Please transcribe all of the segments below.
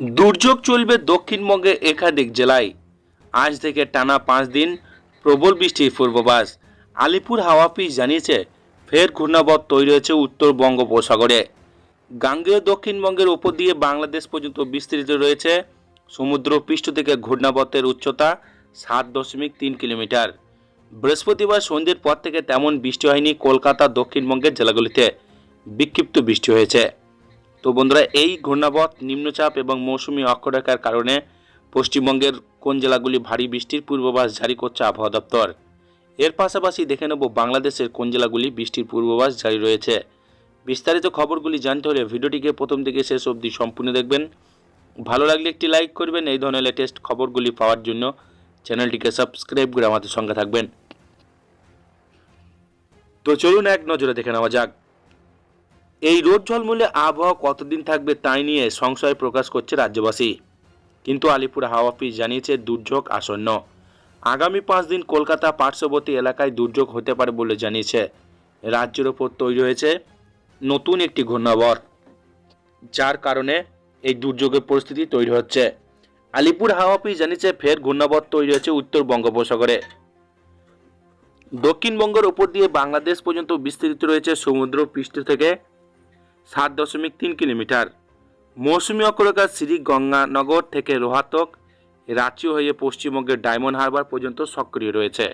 দুর্যোগ চলবে দক্ষিণবঙ্গে একাধিক জেলায়। আজ থেকে টানা পাঁচ দিন প্রবল বৃষ্টির পূর্বাভাস। আলিপুর হাওয়া অফিস জানিয়েছে, ফের ঘূর্ণাবর্ত তৈরি হয়েছে উত্তর বঙ্গোপসাগরে। গাঙ্গেয় দক্ষিণবঙ্গের উপর দিয়ে বাংলাদেশ পর্যন্ত বিস্তৃত রয়েছে সমুদ্র পৃষ্ঠ থেকে ঘূর্ণাবতের উচ্চতা সাত দশমিক তিন কিলোমিটার। বৃহস্পতিবার সন্ধ্যের পর থেকে তেমন বৃষ্টি হয়নি কলকাতা দক্ষিণবঙ্গের জেলাগুলিতে। বিক্ষিপ্ত বৃষ্টি হয়েছে। তো বন্ধুরা, এই ঘূর্ণাবর্ত নিম্নচাপ এবং মৌসুমি অক্ষরেখার কারণে পশ্চিমবঙ্গের কোন জেলাগুলি ভারী বৃষ্টির পূর্বাভাস জারি করছে আবহাওয়া দপ্তর? এর পাশাপাশি দেখে নেব বাংলাদেশের কোন জেলাগুলি বৃষ্টির পূর্বাভাস জারি রয়েছে। বিস্তারিত খবরগুলি জানতে হলে ভিডিওটিকে প্রথম থেকে শেষ অবধি সম্পূর্ণ দেখবেন। ভালো লাগলে একটি লাইক করবেন, এই ধরনের লেটেস্ট খবরগুলি পাওয়ার জন্য চ্যানেলটিকে সাবস্ক্রাইব করে আমাদের সঙ্গে থাকবেন। তো চলুন এক নজরে দেখে নেওয়া যাক। এই রোদ ঝলমলে আবহাওয়া কতদিন থাকবে তাই নিয়ে সংশয় প্রকাশ করছে রাজ্যবাসী। কিন্তু আলিপুর হাওয়া অফিস জানিয়েছে দুর্যোগ আসন্ন। আগামী পাঁচ দিন কলকাতা পার্শ্ববর্তী এলাকায় দুর্যোগ হতে পারে বলে জানিয়েছে। রাজ্যের ওপর তৈরি হয়েছে নতুন একটি ঘূর্ণাবর্ত যার কারণে এই দুর্যোগের পরিস্থিতি তৈরি হচ্ছে। আলিপুর হাওয়া অফিস জানিয়েছে ফের ঘূর্ণাবর্ত তৈরি হয়েছে উত্তর বঙ্গোপসাগরে। দক্ষিণবঙ্গের ওপর দিয়ে বাংলাদেশ পর্যন্ত বিস্তৃত রয়েছে সমুদ্র পৃষ্ঠ থেকে সাত দশমিক তিন কিলোমিটার। মৌসুমী অক্ষরেখা শ্রী গঙ্গানগর থেকে রোহাতক রাঁচি হয়ে পশ্চিমবঙ্গের ডায়মন্ড হারবার পর্যন্ত সক্রিয় রয়েছে।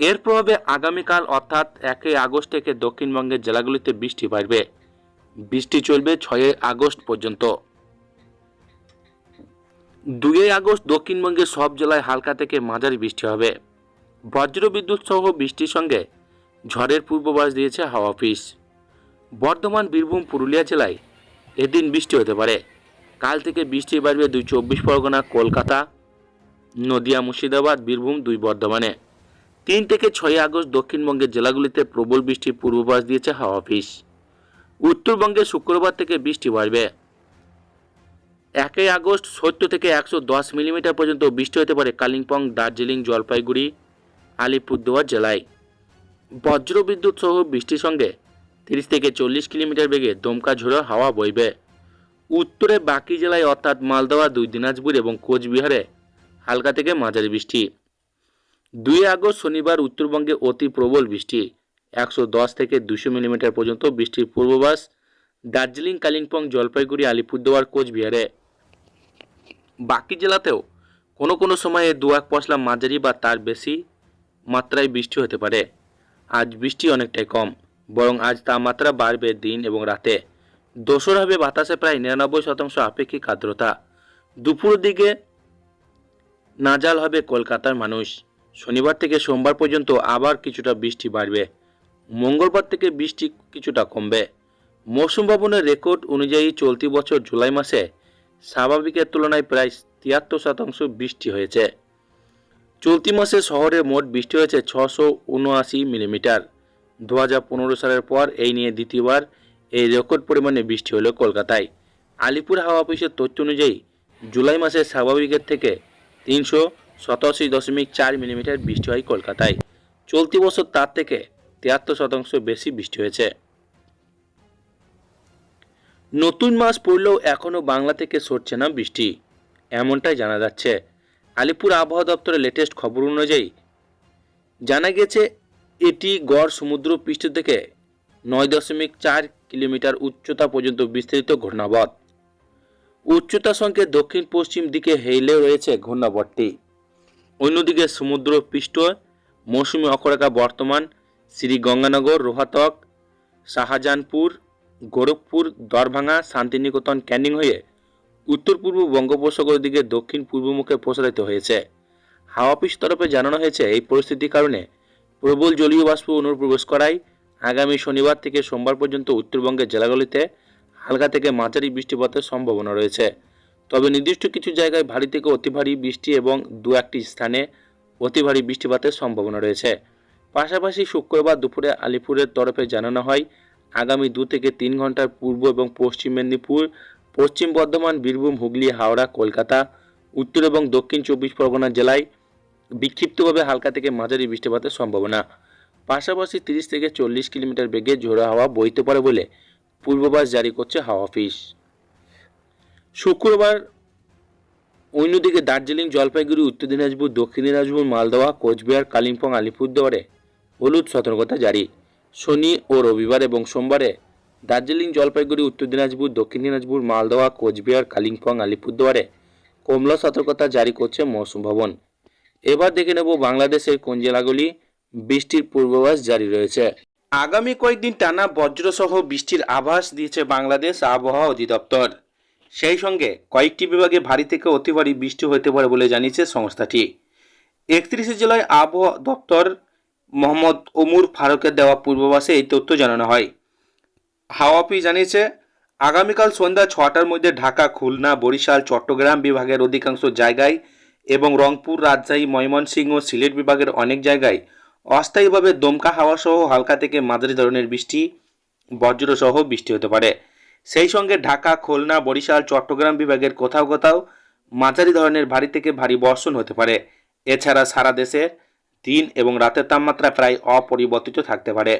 এর প্রভাবে আগামীকাল অর্থাৎ একই আগস্ট থেকে দক্ষিণবঙ্গের জেলাগুলিতে বৃষ্টি বাড়বে। বৃষ্টি চলবে ছয়ই আগস্ট পর্যন্ত। দুই আগস্ট দক্ষিণবঙ্গের সব জেলায় হালকা থেকে মাঝারি বৃষ্টি হবে। বজ্র বিদ্যুৎ সহ বৃষ্টির সঙ্গে ঝড়ের পূর্বাভাস দিয়েছে হাওয়া অফিস। বর্ধমান, বীরভূম, পুরুলিয়া জেলায় এদিন বৃষ্টি হতে পারে। কাল থেকে বৃষ্টি বাড়বে দুই চব্বিশ পরগনা, কলকাতা, নদিয়া, মুর্শিদাবাদ, বীরভূম, দুই বর্ধমানে। তিন থেকে ছয় আগস্ট দক্ষিণবঙ্গের জেলাগুলিতে প্রবল বৃষ্টির পূর্বাভাস দিয়েছে হাওয়া অফিস। উত্তরবঙ্গে শুক্রবার থেকে বৃষ্টি বাড়বে। একই আগস্ট সত্তর থেকে একশো দশ মিলিমিটার পর্যন্ত বৃষ্টি হতে পারে কালিম্পং, দার্জিলিং, জলপাইগুড়ি, আলিপুরদুয়ার জেলায়। বজ্রবিদ্যুৎ সহ বৃষ্টির সঙ্গে তিরিশ থেকে চল্লিশ কিলোমিটার বেগে দমকা ঝোড়ো হাওয়া বইবে। উত্তরে বাকি জেলায় অর্থাৎ মালদহ দুই দিনাজপুর এবং কোচবিহারে হালকা থেকে মাঝারি বৃষ্টি। দুই আগস্ট শনিবার উত্তরবঙ্গে অতি প্রবল বৃষ্টি। একশো দশ থেকে দুশো মিলিমিটার পর্যন্ত বৃষ্টির পূর্বাভাস দার্জিলিং, কালিম্পং, জলপাইগুড়ি, আলিপুরদুয়ার, কোচবিহারে। বাকি জেলাতেও কোনো কোনো সময়ে দু এক পশলা মাঝারি বা তার বেশি মাত্রায় বৃষ্টি হতে পারে। আজ বৃষ্টি অনেকটাই কম। বরং আজ তাপমাত্রা বাড়বে দিন এবং রাতে। দোসর হবে বাতাসে প্রায় নিরানব্বই শতাংশ আপেক্ষিক আর্দ্রতা। দুপুর দিকে নাজাল হবে কলকাতার মানুষ। শনিবার থেকে সোমবার পর্যন্ত আবার কিছুটা বৃষ্টি বাড়বে। মঙ্গলবার থেকে বৃষ্টি কিছুটা কমবে। মৌসুম ভবনের রেকর্ড অনুযায়ী চলতি বছর জুলাই মাসে স্বাভাবিকের তুলনায় প্রায় তিয়াত্তর শতাংশ বৃষ্টি হয়েছে। চলতি মাসে শহরে মোট বৃষ্টি হয়েছে ছশো উনআশি মিলিমিটার। দু হাজার পনেরো সালের পর এই নিয়ে দ্বিতীয়বার এই রেকর্ড পরিমাণে বৃষ্টি হলো কলকাতায়। আলিপুর হাওয়া অফিসের তথ্য অনুযায়ী, জুলাই মাসে স্বাভাবিকের থেকে তিনশো সতাশি দশমিক চার মিলিমিটার বৃষ্টি হয় কলকাতায়। চলতি বছর তার থেকে তিয়াত্তর শতাংশ বেশি বৃষ্টি হয়েছে। নতুন মাস পড়লেও এখনও বাংলা থেকে সরছে না বৃষ্টি, এমনটাই জানা যাচ্ছে। আলিপুর আবহাওয়া দপ্তরের লেটেস্ট খবর অনুযায়ী, জানা গেছে এটি গড় সমুদ্র পৃষ্ঠ থেকে নয় দশমিক চার কিলোমিটার উচ্চতা পর্যন্ত বিস্তৃত ঘূর্ণাবর্ত উচ্চতা সঙ্গে দক্ষিণ পশ্চিম দিকে হেলে রয়েছে ঘূর্ণাবর্তটি অন্যদিকে সমুদ্র পৃষ্ঠ মৌসুমী অক্ষরেখা বর্তমান শ্রী গঙ্গানগর, রোহাতক, শাহজাহানপুর, গোরখপুর দরভাঙ্গা শান্তিনিকেতন ক্যানিং হয়ে উত্তর পূর্ব বঙ্গোপসাগরের দিকে দক্ষিণ পূর্বমুখে প্রসারিত হয়েছে। হাওয়া অফিস তরফে জানানো হয়েছে এই পরিস্থিতির কারণে প্রবল জলীয় বাষ্প অনুপ্রবেশ করায় আগামী শনিবার থেকে সোমবার পর্যন্ত উত্তরবঙ্গের জেলাগুলিতে হালকা থেকে মাঝারি বৃষ্টিপাতের সম্ভাবনা রয়েছে। তবে নির্দিষ্ট কিছু জায়গায় ভারী থেকে অতি ভারী বৃষ্টি এবং দু একটি স্থানে অতি ভারী বৃষ্টিপাতের সম্ভাবনা রয়েছে। পাশাপাশি শুক্রবার দুপুরে আলিপুরের তরফে জানানো হয়, আগামী দু থেকে তিন ঘণ্টার পূর্ব এবং পশ্চিম মেদিনীপুর, পশ্চিম বর্ধমান, বীরভূম, হুগলি, হাওড়া, কলকাতা, উত্তর এবং দক্ষিণ চব্বিশ পরগনা জেলায় বিক্ষিপ্তভাবে হালকা থেকে মাঝারি বৃষ্টিপাতের সম্ভাবনা। পাশাপাশি তিরিশ থেকে চল্লিশ কিলোমিটার বেগে ঝোড়ো হাওয়া বইতে পারে বলে পূর্বাভাস জারি করছে হাওয়া অফিস। শুক্রবার অন্যদিকে দার্জিলিং, জলপাইগুড়ি, উত্তর দিনাজপুর, দক্ষিণ দিনাজপুর, মালদহ, কোচবিহার, কালিম্পং, আলিপুরদুয়ারে হলুদ সতর্কতা জারি। শনি ও রবিবার এবং সোমবারে দার্জিলিং, জলপাইগুড়ি, উত্তর দিনাজপুর, দক্ষিণ দিনাজপুর, মালদহ, কোচবিহার, কালিম্পং, আলিপুরদুয়ারে কমলা সতর্কতা জারি করছে মৌসুম ভবন। এবার দেখে নেব বাংলাদেশের কোন জেলাগুলি বৃষ্টির পূর্বাভাস জারি রয়েছে। আগামী কয়েকদিন টানা বজ্রসহ বৃষ্টির আভাস দিয়েছে বাংলাদেশ আবহাওয়া অধিদপ্তর। সেই সঙ্গে কয়েকটি বিভাগে ভারী থেকে অতি ভারী বৃষ্টি হতে পারে বলে জানিয়েছে সংস্থাটি। একত্রিশে জেলায় আবহাওয়া দপ্তর মোহাম্মদ ওমর ফারুকের দেওয়া পূর্বাভাসে এই তথ্য জানানো হয়। হাওয়া অফিস জানিয়েছে, আগামীকাল সন্ধ্যা ছটার মধ্যে ঢাকা, খুলনা, বরিশাল, চট্টগ্রাম বিভাগের অধিকাংশ জায়গায় এবং রংপুর, রাজশাহী, ময়মনসিংহ, সিলেট বিভাগের অনেক জায়গায় অস্থায়ীভাবে দমকা হাওয়া সহ হালকা থেকে মাঝারি ধরনের বৃষ্টি, বজ্রসহ বৃষ্টি হতে পারে। সেই সঙ্গে ঢাকা, খুলনা, বরিশাল, চট্টগ্রাম বিভাগের কোথাও কোথাও মাঝারি ধরনের ভারী থেকে ভারী বর্ষণ হতে পারে। এছাড়া সারা দেশে দিন এবং রাতের তাপমাত্রা প্রায় অপরিবর্তিত থাকতে পারে।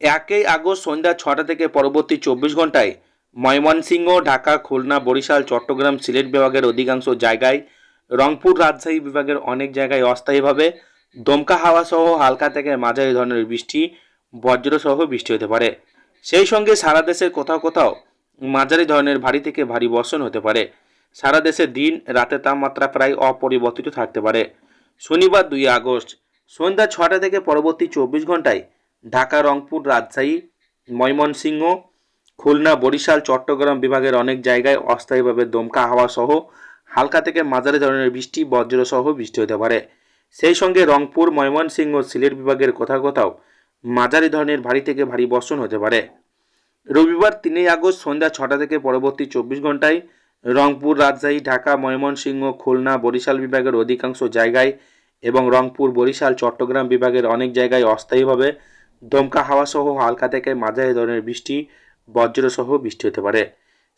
একই আগস্ট সন্ধ্যা ছটা থেকে পরবর্তী চব্বিশ ঘন্টায় ময়মনসিংহ, ঢাকা, খুলনা, বরিশাল, চট্টগ্রাম, সিলেট বিভাগের অধিকাংশ জায়গায় রংপুর রাজশাহী বিভাগের অনেক জায়গায় অস্থায়ীভাবে দমকা হাওয়া সহ হালকা থেকে মাঝারি ধরনের বৃষ্টি, বজ্রসহ বৃষ্টি হতে পারে। সেই সঙ্গে সারা দেশের কোথাও কোথাও মাঝারি ধরনের ভারী থেকে ভারী বর্ষণ হতে পারে। সারা দেশে দিন রাতের তাপমাত্রা প্রায় অপরিবর্তিত থাকতে পারে। শনিবার দুই আগস্ট, সন্ধ্যা ছটা থেকে পরবর্তী চব্বিশ ঘন্টায় ঢাকা, রংপুর, রাজশাহী, ময়মনসিংহ, খুলনা, বরিশাল, চট্টগ্রাম বিভাগের অনেক জায়গায় অস্থায়ীভাবে দমকা হাওয়া সহ হালকা থেকে মাঝারি ধরনের বৃষ্টি, বজ্রসহ বৃষ্টি হতে পারে। সেই সঙ্গে রংপুর, ময়মনসিংহ সিলেট বিভাগের কোথাও কোথাও মাঝারি ধরনের ভারী থেকে ভারী বর্ষণ হতে পারে। রবিবার তিনই আগস্ট সন্ধ্যা ছটা থেকে পরবর্তী চব্বিশ ঘন্টায় রংপুর, রাজশাহী, ঢাকা, ময়মনসিংহ, খুলনা, বরিশাল বিভাগের অধিকাংশ জায়গায় এবং রংপুর, বরিশাল, চট্টগ্রাম বিভাগের অনেক জায়গায় অস্থায়ীভাবে দমকা হাওয়াসহ হালকা থেকে মাঝারি ধরনের বৃষ্টি, বজ্রসহ বৃষ্টি হতে পারে।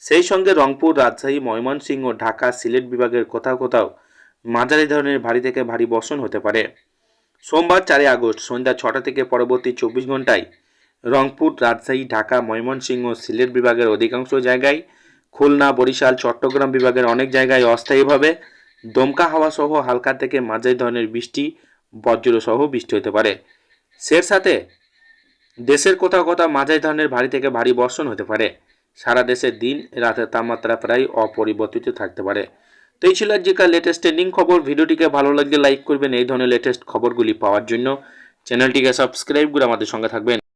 সেই সঙ্গে রংপুর রাজশাহী, ময়মনসিংহ ঢাকা সিলেট বিভাগের কোথাও কোথাও মাঝারি ধরনের ভারী থেকে ভারী বর্ষণ হতে পারে। সোমবার চারই আগস্ট সন্ধ্যা ছটা থেকে পরবর্তী চব্বিশ ঘন্টায় রংপুর, রাজশাহী, ঢাকা, ময়মনসিংহ সিলেট বিভাগের অধিকাংশ জায়গায় খুলনা, বরিশাল, চট্টগ্রাম বিভাগের অনেক জায়গায় অস্থায়ীভাবে দমকা হাওয়া সহ হালকা থেকে মাঝারি ধরনের বৃষ্টি, বজ্রসহ বৃষ্টি হতে পারে। সের সাথে দেশের কোথাও কোথাও মাঝারি ধরনের ভারী থেকে ভারী বর্ষণ হতে পারে। সারা দেশে দিন রাতের তাপমাত্রা প্রায় অপরিবর্তিত থাকতে পারে। তো এই ছিল আজকের লেটেস্ট ট্রেন্ডিং খবর। ভিডিওটিকে ভালো লাগলে লাইক করবেন। এই ধরনের লেটেস্ট খবরগুলি পাওয়ার জন্য চ্যানেলটিকে সাবস্ক্রাইব করে আমাদের সঙ্গে থাকবেন।